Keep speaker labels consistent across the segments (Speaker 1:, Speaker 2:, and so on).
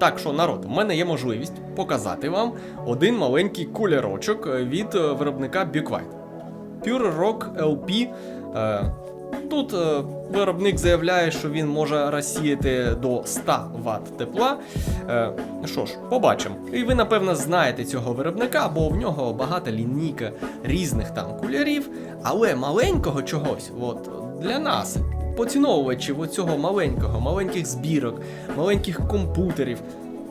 Speaker 1: Так що, народ, в мене є можливість показати вам один маленький кулерочок е, від е, виробника Big Pure Rock LP. Е, Тут виробник заявляє, що він може розсіяти до 100 Вт тепла. Що ж, побачимо. І ви, напевно, знаєте цього виробника, бо в нього багата лінійка різних там кулярів, але маленького чогось, от для нас, поціновувачів оцього маленького, маленьких збірок, маленьких комп'ютерів,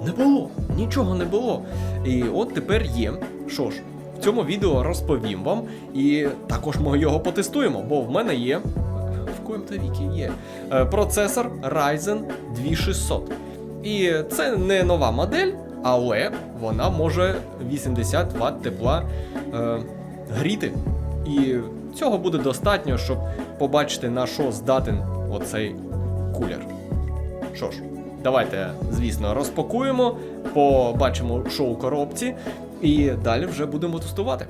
Speaker 1: не було, нічого не було. І от тепер є. Що ж, в цьому відео розповім вам, і також ми його потестуємо, бо в мене є. В коєм-то віки є е, процесор Ryzen 2600. І це не нова модель, але вона може 80 Вт тепла е, гріти. І цього буде достатньо, щоб побачити, на що здатен оцей кулер. Що ж, давайте, звісно, розпакуємо, побачимо, що у коробці, і далі вже будемо тестувати.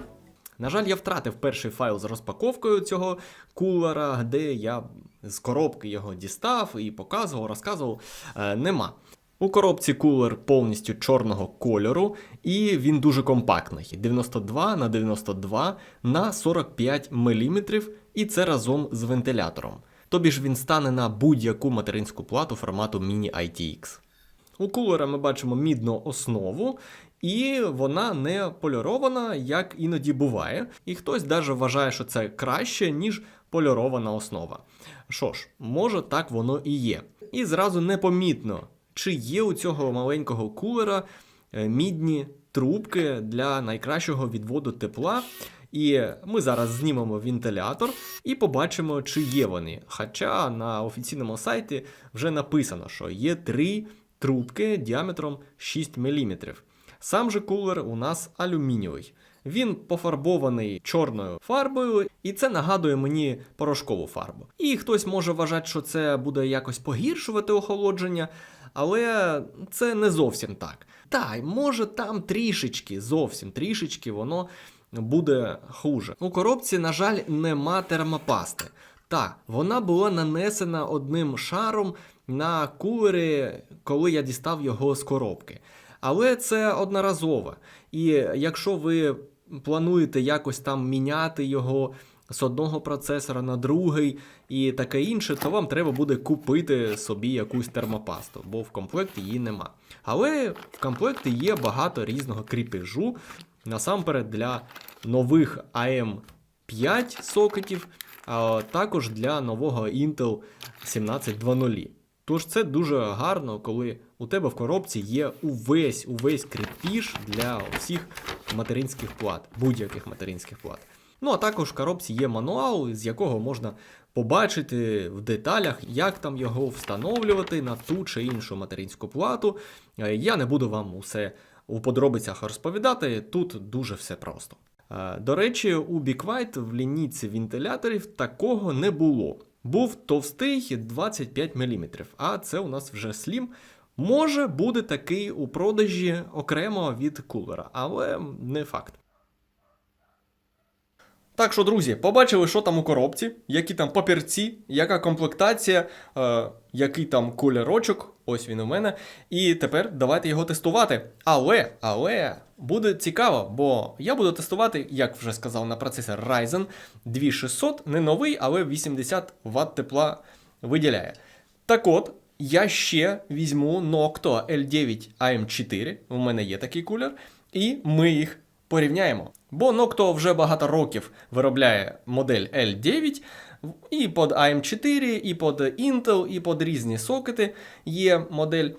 Speaker 1: На жаль, я втратив перший файл з розпаковкою цього кулера, де я з коробки його дістав і показував, розказував. Е, нема. У коробці кулер повністю чорного кольору, і він дуже компактний 92 на 92 на 45 мм, і це разом з вентилятором. Тобі ж він стане на будь-яку материнську плату формату Mini ITX. У кулера ми бачимо мідну основу, і вона не полірована, як іноді буває. І хтось даже вважає, що це краще, ніж полірована основа. Що ж, може так воно і є. І зразу непомітно, чи є у цього маленького кулера е, мідні трубки для найкращого відводу тепла. І ми зараз знімемо вентилятор і побачимо, чи є вони. Хоча на офіційному сайті вже написано, що є три трубки діаметром 6 мм. Сам же кулер у нас алюмінієвий. Він пофарбований чорною фарбою, і це нагадує мені порошкову фарбу. І хтось може вважати, що це буде якось погіршувати охолодження, але це не зовсім так. Та, може там трішечки, зовсім трішечки воно буде хуже. У коробці, на жаль, нема термопасти. Та, вона була нанесена одним шаром на кулері, коли я дістав його з коробки. Але це одноразово. І якщо ви плануєте якось там міняти його з одного процесора на другий і таке інше, то вам треба буде купити собі якусь термопасту, бо в комплекті її нема. Але в комплекті є багато різного кріпежу, насамперед для нових AM5 сокетів, а також для нового Intel 1720. Тож це дуже гарно, коли у тебе в коробці є увесь увесь крепіж для всіх материнських плат, будь-яких материнських плат. Ну а також в коробці є мануал, з якого можна побачити в деталях, як там його встановлювати на ту чи іншу материнську плату. Е, Я не буду вам усе у подробицях розповідати, тут дуже все просто. Е, До речі, у White в лінійці вентиляторів такого не було. Був товстий 25 мм, а це у нас вже Slim. Може буде такий у продажі окремо від кулера, але не факт. Так що, друзі, побачили, що там у коробці, які там папірці, яка комплектація, е, який там кольорочок, ось він у мене. І тепер давайте його тестувати. Але, але буде цікаво, бо я буду тестувати, як вже сказав, на процесор Ryzen 2600, не новий, але 80 Вт тепла виділяє. Так от, я ще візьму Noctua L9 AM4, у мене є такий кулер, і ми їх порівняємо. Бо Noctua вже багато років виробляє модель L9 і під AM4, і під Intel, і під різні сокети є модель.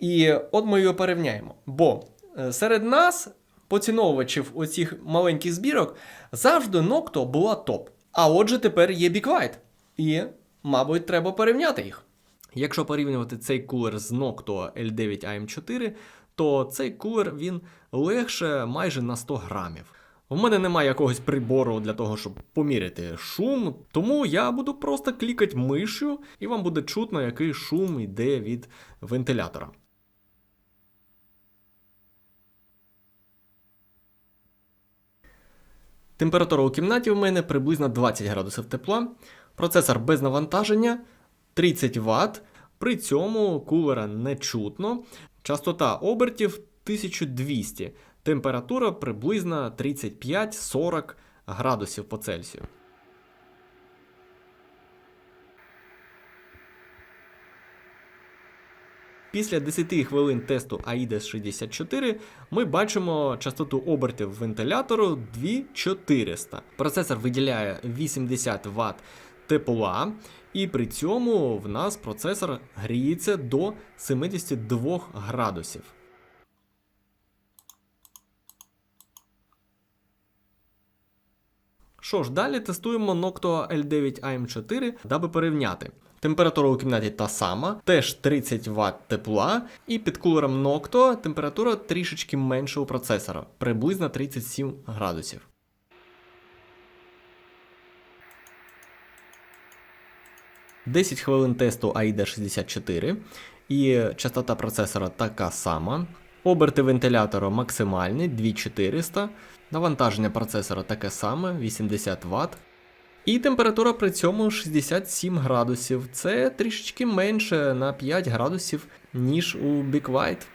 Speaker 1: І от ми його порівняємо. Бо е, серед нас, поціновувачів оцих маленьких збірок, завжди Noctua була топ. А отже, тепер є White. І, мабуть, треба порівняти їх. Якщо порівнювати цей кулер з Noctua L9 AM4, то цей кулер він легше майже на 100 грамів. У мене немає якогось прибору для того, щоб поміряти шум, тому я буду просто клікати мишю, і вам буде чутно, який шум йде від вентилятора. Температура у кімнаті у мене приблизно 20 градусів тепла. Процесор без навантаження 30 Вт. При цьому кулера не чутно. Частота обертів 1200, температура приблизно 35-40 градусів по Цельсію. Після 10 хвилин тесту AIDA 64 ми бачимо частоту обертів вентилятору 2400. Процесор виділяє 80 Вт тепла, і при цьому в нас процесор гріється до 72 градусів. Що ж, далі тестуємо Noctua L9 AM4, даби порівняти. Температура у кімнаті та сама, теж 30 Вт тепла, і під кулером Noctua температура трішечки менша у процесора, приблизно 37 градусів. Десять хвилин тесту AIDA 64, і частота процесора така сама. Оберти вентилятора максимальні 2400, навантаження процесора таке саме 80 Вт. І температура при цьому 67 градусів. Це трішечки менше на 5 градусів, ніж у Big White.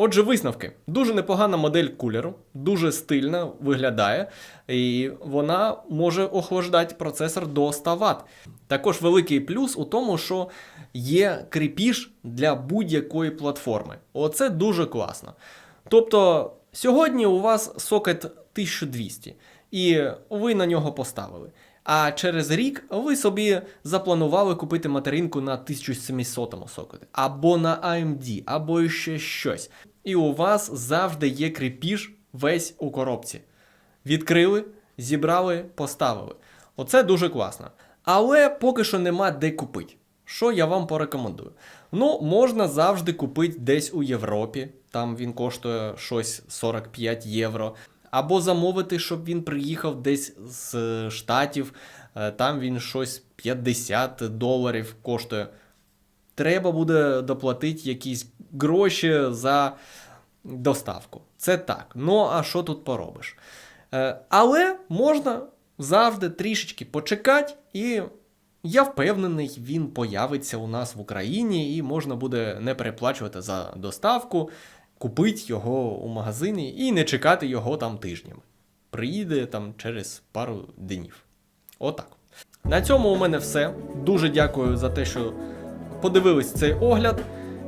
Speaker 1: Отже, висновки. Дуже непогана модель кулеру, дуже стильна виглядає, і вона може охлаждати процесор до 100 Вт. Також великий плюс у тому, що є кріпіж для будь-якої платформи. Оце дуже класно. Тобто, сьогодні у вас сокет 1200, і ви на нього поставили. А через рік ви собі запланували купити материнку на 1700 сокеті, або на AMD, або ще щось. І у вас завжди є кріпіж весь у коробці. Відкрили, зібрали, поставили. Оце дуже класно. Але поки що нема де купити. Що я вам порекомендую? Ну, можна завжди купити десь у Європі, там він коштує щось 45 євро. Або замовити, щоб він приїхав десь з е, Штатів, е, там він щось 50 доларів коштує. Треба буде доплатити якісь гроші за доставку. Це так. Ну, а що тут поробиш? Е, Але можна завжди трішечки почекати, і я впевнений, він появиться у нас в Україні, і можна буде не переплачувати за доставку, купити його у магазині і не чекати його там тижнями. Приїде там через пару днів. Отак. На цьому у мене все. Дуже дякую за те, що подивились цей огляд.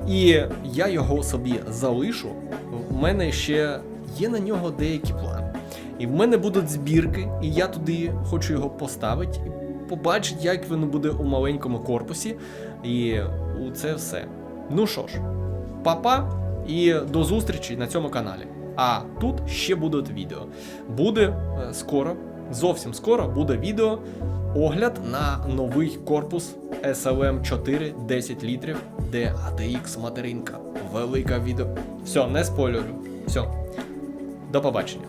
Speaker 1: І я його собі залишу. В мене ще є на нього деякі плани. І в мене будуть збірки, і я туди хочу його поставити і побачити, як він буде у маленькому корпусі. І у це все. Ну що ж, папа, і до зустрічі на цьому каналі. А тут ще будуть відео. Буде е, скоро, зовсім скоро буде відео. Огляд на новий корпус SLM 4 10 літрів, де ATX материнка. Велика відео. Все, не спойлерю. Все. До побачення.